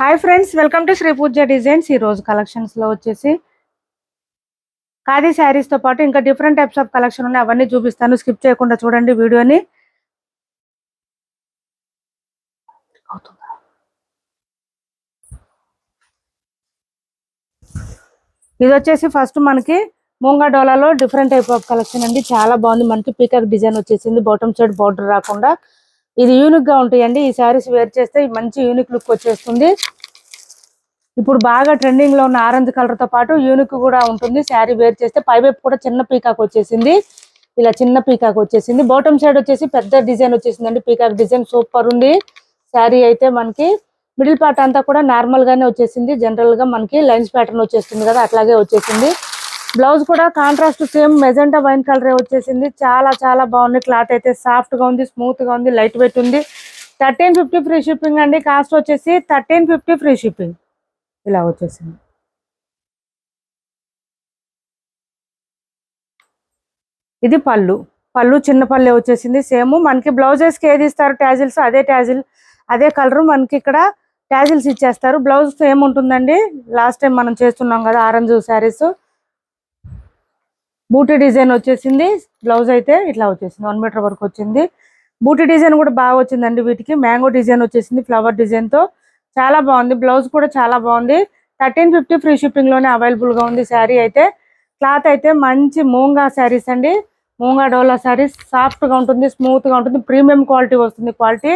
Hi friends welcome to Shri Pooja designs ఈ రోజు కలెక్షన్స్లో వచ్చేసి ఖాదీ శారీస్తో పాటు ఇంకా డిఫరెంట్ టైప్స్ ఆఫ్ కలెక్షన్ ఉన్నాయి. అవన్నీ చూపిస్తాను. స్కిప్ చేయకుండా చూడండి వీడియోని. ఇది వచ్చేసి ఫస్ట్ మనకి మూంగా డోలాలో డిఫరెంట్ టైప్ ఆఫ్ కలెక్షన్ అండి. చాలా బాగుంది. మనకి పీకాక్ డిజైన్ వచ్చేసింది. బాటమ్ సైడ్ బార్డర్ రాకుండా ఇది యూనిక్గా ఉంటాయండి. ఈ శారీస్ వేర్ చేస్తే మంచి యూనిక్ లుక్ వచ్చేస్తుంది. ఇప్పుడు బాగా ట్రెండింగ్లో ఉన్న ఆరెంజ్ కలర్తో పాటు యూనిక్ కూడా ఉంటుంది. శారీ వేర్ చేస్తే పైవైపు కూడా చిన్న పీకాక్ వచ్చేసింది. ఇలా చిన్న పీకాక్ వచ్చేసింది. బాటమ్ సైడ్ వచ్చేసి పెద్ద డిజైన్ వచ్చేసిందండి. పీకాక్ డిజైన్ సూపర్ ఉంది. శారీ అయితే మనకి మిడిల్ పార్ట్ అంతా కూడా నార్మల్ గానే వచ్చేసింది. జనరల్గా మనకి లైన్స్ ప్యాటర్న్ వచ్చేస్తుంది కదా అట్లాగే వచ్చేసింది. బ్లౌజ్ కూడా contrast same magenta wine colour వచ్చేసింది. చాలా చాలా బాగుంది. క్లాత్ అయితే సాఫ్ట్గా ఉంది స్మూత్గా ఉంది లైట్ వెయిట్ ఉంది. థర్టీన్ ఫిఫ్టీ ఫ్రీ షిప్పింగ్ అండి. కాస్ట్ వచ్చేసి థర్టీన్ ఫిఫ్టీ ఫ్రీ షిప్పింగ్. ఇలా వచ్చేసింది. ఇది పళ్ళు. పళ్ళు చిన్న పళ్ళే వచ్చేసింది. సేమ్ మనకి బ్లౌజెస్కి ఏది ఇస్తారు? ట్యాజిల్స్. అదే ట్యాజిల్ అదే కలర్ మనకి ఇక్కడ ట్యాజిల్స్ ఇచ్చేస్తారు. బ్లౌజ్ సేమ్ ఉంటుందండి. లాస్ట్ టైం మనం చేస్తున్నాం కదా ఆరెంజ్ శారీస్. బూటీ డిజైన్ వచ్చేసింది బ్లౌజ్ అయితే ఇట్లా వచ్చేసింది వన్ మీటర్ వరకు వచ్చింది. బూటీ డిజైన్ కూడా బాగా వచ్చిందండి వీటికి. మ్యాంగో డిజైన్ వచ్చేసింది ఫ్లవర్ డిజైన్తో. చాలా బాగుంది. బ్లౌజ్ కూడా చాలా బాగుంది. థర్టీన్ ఫిఫ్టీ ఫ్రీ షిప్పింగ్లోనే అవైలబుల్గా ఉంది శారీ అయితే. క్లాత్ అయితే మంచి మూంగా శారీస్ అండి. మూంగా డోలా శారీస్ సాఫ్ట్గా ఉంటుంది స్మూత్గా ఉంటుంది ప్రీమియం క్వాలిటీ వస్తుంది క్వాలిటీ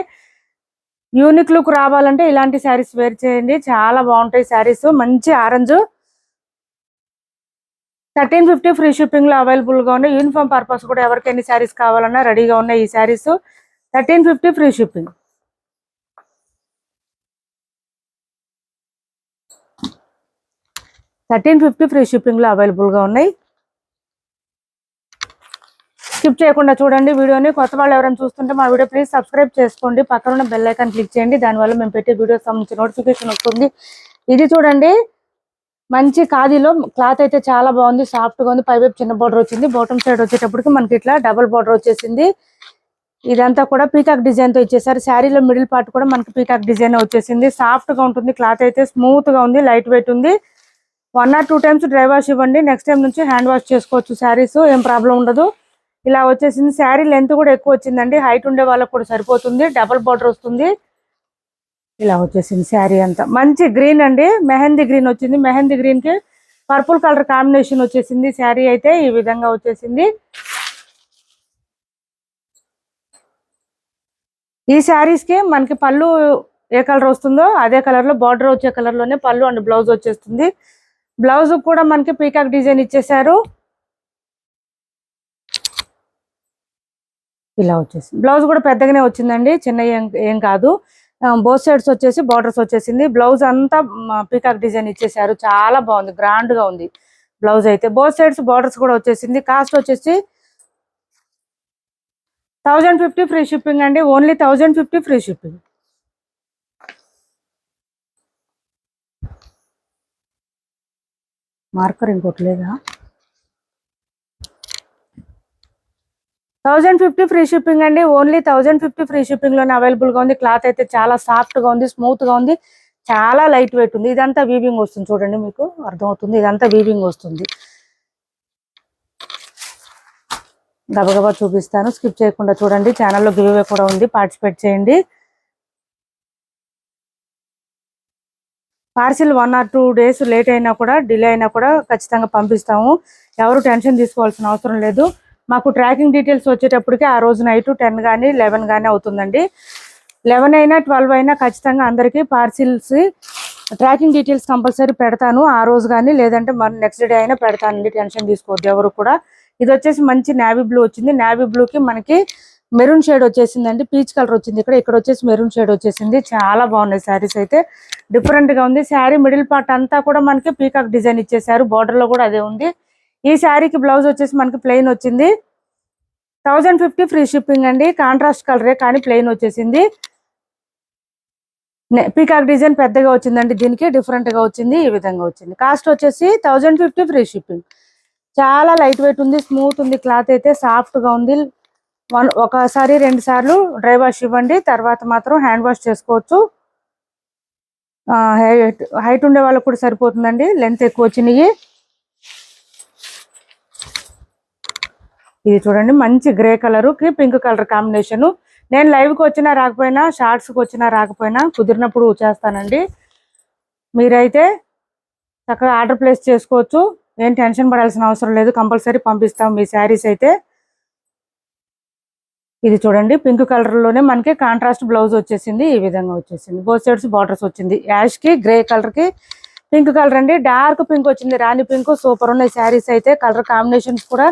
యూనిక్ లుక్ రావాలంటే ఇలాంటి శారీస్ వేర్ చేయండి. చాలా బాగుంటాయి శారీస్. మంచి ఆరెంజ్ థర్టీన్ ఫిఫ్టీ ఫ్రీ షిప్పింగ్లో అవైలబుల్గా ఉన్నాయి యూనిఫామ్ పర్పస్ కూడా ఎవరికి ఎన్ని శారీస్ కావాలన్నా రెడీగా ఉన్నాయి ఈ saris thirteen fifty free shipping. Thirteen fifty free షిప్పింగ్లో అవైలబుల్గా ఉన్నాయి. స్కిప్ చేయకుండా చూడండి వీడియోని. కొత్త వాళ్ళు ఎవరైనా చూస్తుంటే మా వీడియో ప్లీజ్ సబ్స్క్రైబ్ చేసుకోండి. పక్కన ఉన్న బెల్ ఐకాన్ క్లిక్ చేయండి. దానివల్ల మేము పెట్టే వీడియోస్ సంబంధించి నోటిఫికేషన్ వస్తుంది. ఇది చూడండి. మంచి ఖాదీలో క్లాత్ అయితే చాలా బాగుంది. సాఫ్ట్గా ఉంది. పైవైపు చిన్న బోర్డర్ వచ్చింది. బాటమ్ సైడ్ వచ్చేటప్పటికి మనకి ఇట్లా డబుల్ బోర్డర్ వచ్చేసింది. ఇదంతా కూడా పీకాక్ డిజైన్తో ఇచ్చేసారు శారీలో మిడిల్ పార్ట్ కూడా మనకి పీకాక్ డిజైన్ వచ్చేసింది. సాఫ్ట్గా ఉంటుంది. క్లాత్ అయితే స్మూత్గా ఉంది. లైట్ వెయిట్ ఉంది. One or two times dry wash ఇవ్వండి. నెక్స్ట్ టైం నుంచి హ్యాండ్ వాష్ చేసుకోవచ్చు శారీస్ ఏం ప్రాబ్లం ఉండదు. ఇలా వచ్చేసింది. శారీ లెంత్ కూడా ఎక్కువ వచ్చిందండి. హైట్ ఉండే వాళ్ళకి కూడా సరిపోతుంది. డబల్ బార్డర్ వస్తుంది. ఇలా వచ్చేసింది శారీ అంతా. మంచి గ్రీన్ అండి. మెహందీ గ్రీన్ వచ్చింది. మెహందీ గ్రీన్కి పర్పుల్ కలర్ కాంబినేషన్ వచ్చేసింది. శారీ అయితే ఈ విధంగా వచ్చేసింది. ఈ శారీస్కి మనకి పళ్ళు ఏ కలర్ వస్తుందో అదే కలర్లో బార్డర్ వచ్చే కలర్లోనే పళ్ళు అండ్ బ్లౌజ్ వచ్చేస్తుంది. బ్లౌజ్ కూడా మనకి పీకాక్ డిజైన్ ఇచ్చేసారు ఇలా వచ్చేసింది. బ్లౌజ్ కూడా పెద్దగానే వచ్చిందండి. చిన్న ఏం ఏం కాదు. బోత్ సైడ్స్ వచ్చేసి బార్డర్స్ వచ్చేసింది. బ్లౌజ్ అంతా పీకాక్ డిజైన్ ఇచ్చేసారు చాలా బాగుంది. గ్రాండ్గా ఉంది. బ్లౌజ్ అయితే. బోత్ సైడ్స్ బార్డర్స్ కూడా వచ్చేసింది. కాస్ట్ వచ్చేసి థౌజండ్ ఫిఫ్టీ ఫ్రీ షిప్పింగ్ అండి. Only thousand fifty free shipping marker ఇంకోటి లేదా? థౌజండ్ ఫిఫ్టీ ఫ్రీ షిప్పింగ్ అండి. ఓన్లీ థౌజండ్ ఫిఫ్టీ ఫ్రీ షిప్పింగ్లోనే అవైలబుల్గా ఉంది. క్లాత్ అయితే చాలా సాఫ్ట్గా ఉంది స్మూత్గా ఉంది. చాలా లైట్ వెయిట్ ఉంది. ఇదంతా వీవింగ్ వస్తుంది చూడండి మీకు అర్థమవుతుంది. ఇదంతా వీవింగ్ వస్తుంది. గబగబా చూపిస్తాను. స్కిప్ చేయకుండా చూడండి. ఛానల్లో గివ్వే కూడా ఉంది. పార్టిసిపేట్ చేయండి. Parcel one or two days late అయినా కూడా డిలే అయినా కూడా ఖచ్చితంగా పంపిస్తాము. ఎవరు టెన్షన్ తీసుకోవాల్సిన అవసరం లేదు. మాకు ట్రాకింగ్ డీటెయిల్స్ వచ్చేటప్పటికి ఆ రోజు నైట్ టెన్ కానీ లెవెన్ కానీ అవుతుందండి. లెవెన్ అయినా ట్వెల్వ్ అయినా ఖచ్చితంగా అందరికీ పార్సిల్స్ ట్రాకింగ్ డీటెయిల్స్ కంపల్సరీ పెడతాను. ఆ రోజు కానీ లేదంటే మరి నెక్స్ట్ డే అయినా పెడతానండి టెన్షన్ తీసుకోవద్దు ఎవరు కూడా. ఇది వచ్చేసి మంచి నావీ బ్లూ వచ్చింది. నావీ బ్లూకి మనకి మెరూన్ షేడ్ వచ్చేసిందండి. పీచ్ కలర్ వచ్చింది ఇక్కడ. ఇక్కడ వచ్చేసి మెరూన్ షేడ్ వచ్చేసింది. చాలా బాగున్నాయి శారీస్ అయితే. డిఫరెంట్గా ఉంది. శారీ మిడిల్ పార్ట్ అంతా కూడా మనకి పీకాక్ డిజైన్ ఇచ్చేసారు బార్డర్లో కూడా అదే ఉంది. ఈ శారీకి బ్లౌజ్ వచ్చేసి మనకి ప్లెయిన్ వచ్చింది. థౌజండ్ ఫిఫ్టీ ఫ్రీ షిప్పింగ్ అండి. కాంట్రాస్ట్ కలరే కానీ ప్లెయిన్ వచ్చేసింది. పీకాక్ డిజైన్ పెద్దగా వచ్చిందండి దీనికి డిఫరెంట్గా వచ్చింది ఈ విధంగా వచ్చింది. కాస్ట్ వచ్చేసి థౌజండ్ ఫిఫ్టీ ఫ్రీ షిప్పింగ్ చాలా లైట్ వెయిట్ ఉంది స్మూత్ ఉంది క్లాత్ అయితే సాఫ్ట్గా ఉంది. వన్ ఒకసారి రెండు సార్లు డ్రై వాష్ ఇవ్వండి తర్వాత మాత్రం హ్యాండ్ వాష్ చేసుకోవచ్చు. హైట్ హైట్ ఉండే వాళ్ళకి కూడా సరిపోతుందండి లెంత్ ఎక్కువ వచ్చినాయి. ఇది చూడండి మంచి గ్రే కలర్కి పింక్ కలర్ కాంబినేషన్ నేను లైవ్కి వచ్చినా రాకపోయినా షార్ట్స్కి వచ్చినా రాకపోయినా కుదిరినప్పుడు చేస్తానండి. మీరైతే చక్కగా ఆర్డర్ ప్లేస్ చేసుకోవచ్చు. ఏం టెన్షన్ పడాల్సిన అవసరం లేదు. కంపల్సరీ పంపిస్తాం మీ శారీస్ అయితే. ఇది చూడండి పింక్ కలర్లోనే మనకి కాంట్రాస్ట్ బ్లౌజ్ వచ్చేసింది ఈ విధంగా వచ్చేసింది. బోత్ సైడ్స్ బార్డర్స్ వచ్చింది. యాష్కి గ్రే కలర్కి పింక్ కలర్ అండి. డార్క్ పింక్ వచ్చింది రాణి పింక్ సూపర్ ఉన్నాయి. శారీస్ అయితే కలర్ కాంబినేషన్స్ కూడా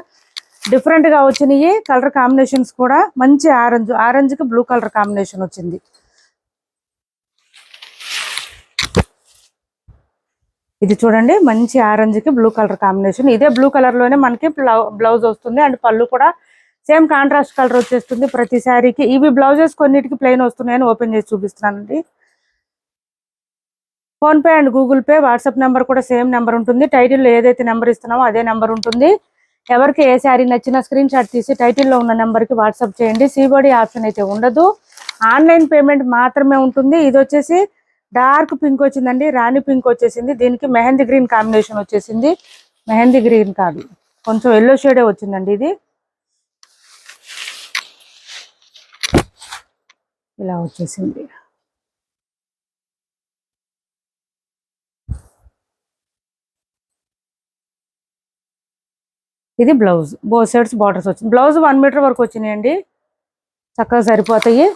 డిఫరెంట్గా వచ్చినాయి. కలర్ కాంబినేషన్స్ కూడా మంచి ఆరెంజ్ ఆరెంజ్కి బ్లూ కలర్ కాంబినేషన్ వచ్చింది. ఇది చూడండి మంచి ఆరెంజ్కి బ్లూ కలర్ కాంబినేషన్ ఇదే బ్లూ కలర్లోనే మనకి బ్లౌజ్ వస్తుంది. అండ్ పళ్ళు కూడా సేమ్ కాంట్రాస్ట్ కలర్ వచ్చేస్తుంది ప్రతి శారీకి. ఇవి బ్లౌజెస్ కొన్నిటికి ప్లెయిన్ వస్తున్నాయని ఓపెన్ చేసి చూపిస్తున్నానండి. PhonePe and Google Pay WhatsApp number కూడా సేమ్ నెంబర్ ఉంటుంది. టైటిల్లో ఏదైతే నెంబర్ ఇస్తున్నామో అదే నెంబర్ ఉంటుంది. ఎవరికి ఏ శారీ నచ్చిన స్క్రీన్ షాట్ తీసి టైటిల్లో ఉన్న నెంబర్కి వాట్సాప్ చేయండి. సీబోడీ ఆప్షన్ అయితే ఉండదు. ఆన్లైన్ పేమెంట్ మాత్రమే ఉంటుంది. ఇది వచ్చేసి డార్క్ పింక్ వచ్చిందండి. రాణి పింక్ వచ్చేసింది. దీనికి మెహందీ గ్రీన్ కాంబినేషన్ వచ్చేసింది. మెహందీ గ్రీన్ కాదు. కొంచెం ఎల్లో షేడే వచ్చిందండి ఇది. ఇలా వచ్చేసింది. ఇది బ్లౌజ్. బో సైడ్స్ బార్డర్స్ వచ్చింది. బ్లౌజ్ వన్ మీటర్ వరకు వచ్చినాయండి. చక్కగా సరిపోతాయి.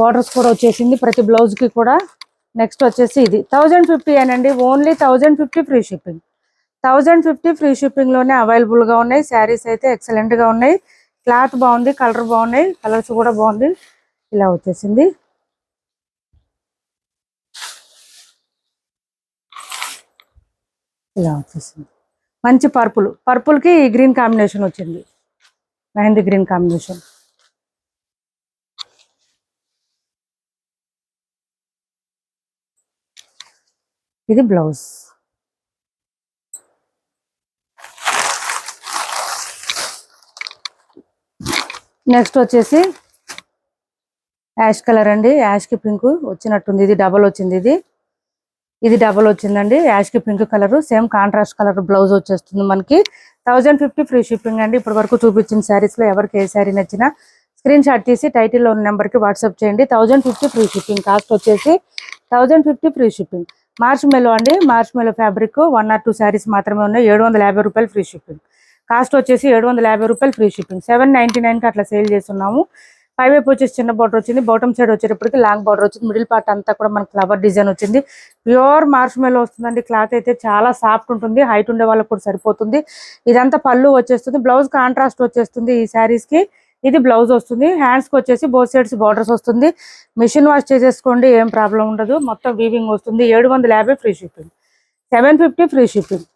బార్డర్స్ కూడా వచ్చేసింది. ప్రతి బ్లౌజ్కి కూడా. నెక్స్ట్ వచ్చేసి ఇది. థౌజండ్ ఫిఫ్టీ అనండి only thousand fifty free shipping. Thousand fifty free షిప్పింగ్లోనే లోనే అవైలబుల్గా ఉన్నాయి. శారీస్ అయితే ఎక్సలెంట్గా ఉన్నాయి. క్లాత్ బాగుంది. కలర్ బాగున్నాయి. కలర్స్ కూడా బాగుంది. ఇలా వచ్చేసింది. ఇలా వచ్చేసింది. మంచి పర్పుల్. పర్పుల్కి గ్రీన్ కాంబినేషన్ వచ్చింది. Mehndi green combination. ఇది బ్లౌజ్. నెక్స్ట్ వచ్చేసి యాష్ కలర్ అండి. యాష్కి పింక్ వచ్చినట్టుంది. ఇది డబల్ వచ్చింది ఇది. ఇది డబల్ వచ్చిందండి. Yaskhi pink colour same contrast colour blouse వచ్చేస్తుంది మనకి. థౌజండ్ ఫిఫ్టీ ఫ్రీ షిప్పింగ్ అండి. ఇప్పటి వరకు చూపించిన శారీస్లో ఎవరికి ఏ శారీ నచ్చినా స్క్రీన్ షాట్ తీసి టైటిల్లో ఉన్న నెంబర్కి వాట్సాప్ చేయండి. Thousand fifty free shipping cost వచ్చేసి థౌజండ్ ఫిఫ్టీ ఫ్రీ షిప్పింగ్ మార్చ్ మెలో అండి. మార్చ్ melo fabric one or two saris మాత్రమే ఉన్నాయి. ఏడు వందల యాభై రూపాయలు ఫ్రీ షిప్పింగ్ కాస్ట్ వచ్చేసి ఏడు వందల యాభై రూపాయలు ఫ్రీ షిప్పింగ్ సెవెన్ నైన్టీ నైన్కి అట్లా సేల్ చేస్తున్నాము. వైపు వచ్చేసి చిన్న బార్డర్ వచ్చింది. బాటమ్ సైడ్ వచ్చేటప్పటికి లాంగ్ బార్డర్ వచ్చింది. మిడిల్ పార్ట్ అంతా కూడా మనకి ఫ్లవర్ డిజైన్ వచ్చింది. ప్యూర్ మార్చ్ మెలో వస్తుందండి. క్లాత్ అయితే చాలా సాఫ్ట్ ఉంటుంది. హైట్ ఉండే వాళ్ళకి కూడా సరిపోతుంది. ఇదంతా పళ్ళు వచ్చేస్తుంది. బ్లౌజ్ కాంట్రాస్ట్ వచ్చేస్తుంది ఈ శారీస్కి ఇది బ్లౌజ్ వస్తుంది. హ్యాండ్స్కి వచ్చేసి బోత్ సైడ్స్ బార్డర్స్ వస్తుంది. మిషన్ వాష్ చేసేసుకోండి. ఏం ప్రాబ్లం ఉండదు. మొత్తం వీవింగ్ వస్తుంది. ఏడు వందల యాభై free shipping seven fifty free shipping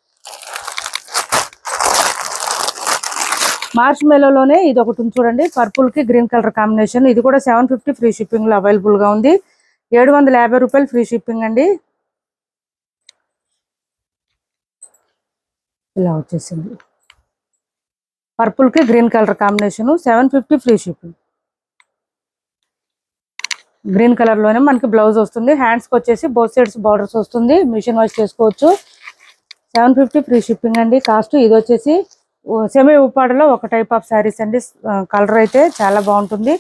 March మెలోలోనే ఇది ఒకటి ఉంది చూడండి. పర్పుల్కి గ్రీన్ కలర్ కాంబినేషన్ ఇది కూడా సెవెన్ ఫిఫ్టీ ఫ్రీ షిప్పింగ్లో అవైలబుల్గా ఉంది. ఏడు వందల యాభై రూపాయలు ఫ్రీ షిప్పింగ్ అండి. ఇలా వచ్చేసింది. పర్పుల్కి green colour combination seven fifty free shipping green కలర్లోనే మనకి బ్లౌజ్ వస్తుంది. హ్యాండ్స్కి వచ్చేసి బోత్ సైడ్స్ బార్డర్స్ వస్తుంది. మిషన్ వాష్ చేసుకోవచ్చు. సెవెన్ ఫిఫ్టీ ఫ్రీ షిప్పింగ్ అండి. కాస్ట్ ఇది వచ్చేసి సెమీ ఉప్పాడలో ఒక టైప్ ఆఫ్ శారీస్ అండి. కలర్ అయితే చాలా బాగుంటుంది.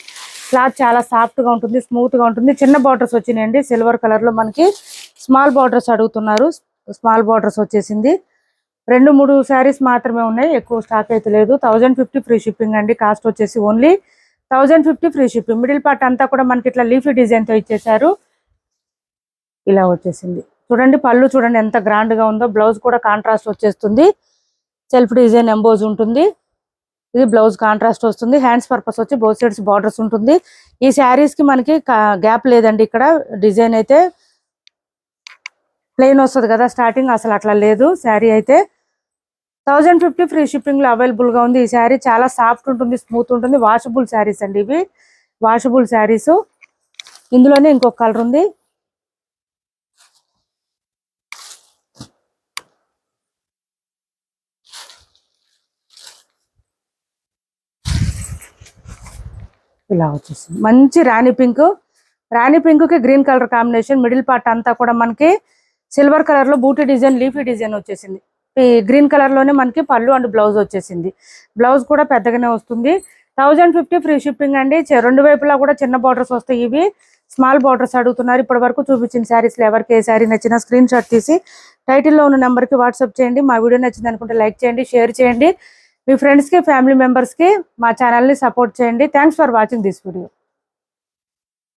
క్లాత్ చాలా సాఫ్ట్గా ఉంటుంది స్మూత్గా ఉంటుంది. చిన్న బార్డర్స్ వచ్చినాయండి. సిల్వర్ కలర్లో మనకి స్మాల్ బార్డర్స్ అడుగుతున్నారు. స్మాల్ బార్డర్స్ వచ్చేసింది. రెండు మూడు శారీస్ మాత్రమే ఉన్నాయి. ఎక్కువ స్టాక్ అయితే లేదు. థౌజండ్ ఫిఫ్టీ ఫ్రీ షిప్పింగ్ అండి. కాస్ట్ వచ్చేసి only thousand fifty free shipping middle part అంతా కూడా మనకి ఇట్లా లీఫీ డిజైన్తో ఇచ్చేసారు ఇలా వచ్చేసింది. చూడండి పళ్ళు చూడండి ఎంత గ్రాండ్గా ఉందో. బ్లౌజ్ కూడా కాంట్రాస్ట్ వచ్చేస్తుంది. సెల్ఫ్ డిజైన్ ఎంబోజ్ ఉంటుంది. ఇది బ్లౌజ్ కాంట్రాస్ట్ వస్తుంది. హ్యాండ్స్ పర్పస్ వచ్చి బోత్ సైడ్స్ బార్డర్స్ ఉంటుంది. ఈ శారీస్కి మనకి గ్యాప్ లేదండి ఇక్కడ. డిజైన్ అయితే ప్లెయిన్ వస్తుంది కదా స్టార్టింగ్ అసలు అట్లా లేదు శారీ అయితే. థౌజండ్ ఫిఫ్టీ ఫ్రీ షిప్పింగ్లో అవైలబుల్గా ఉంది ఈ శారీ. చాలా సాఫ్ట్ ఉంటుంది స్మూత్ ఉంటుంది. వాషబుల్ శారీస్ అండి ఇవి. వాషబుల్ శారీస్. ఇందులోనే ఇంకొక కలర్ ఉంది. ఇలా వచ్చేసింది మంచి రాణి పింక్. రాణి పింక్కి green colour combination middle part అంతా కూడా మనకి సిల్వర్ కలర్లో బూటీ డిజైన్ లీఫీ డిజైన్ వచ్చేసింది. ఈ గ్రీన్ కలర్లోనే మనకి పళ్ళు అండ్ బ్లౌజ్ వచ్చేసింది. బ్లౌజ్ కూడా పెద్దగానే వస్తుంది. థౌజండ్ ఫిఫ్టీ ఫ్రీ షిప్పింగ్ అండి. రెండు వైపులా కూడా చిన్న బార్డర్స్ వస్తాయి ఇవి. స్మాల్ బార్డర్స్ అడుగుతున్నారు. ఇప్పటి వరకు చూపించిన శారీస్లో ఎవరికి ఏ శారీ నచ్చినా స్క్రీన్ షాట్ తీసి టైటిల్లో ఉన్న నెంబర్కి వాట్సాప్ చేయండి. మా వీడియో నచ్చింది అనుకుంటే లైక్ చేయండి షేర్ చేయండి. మీ ఫ్రెండ్స్కి ఫ్యామిలీ మెంబర్స్కి మా ఛానల్ని సపోర్ట్ చేయండి. Thanks for watching this video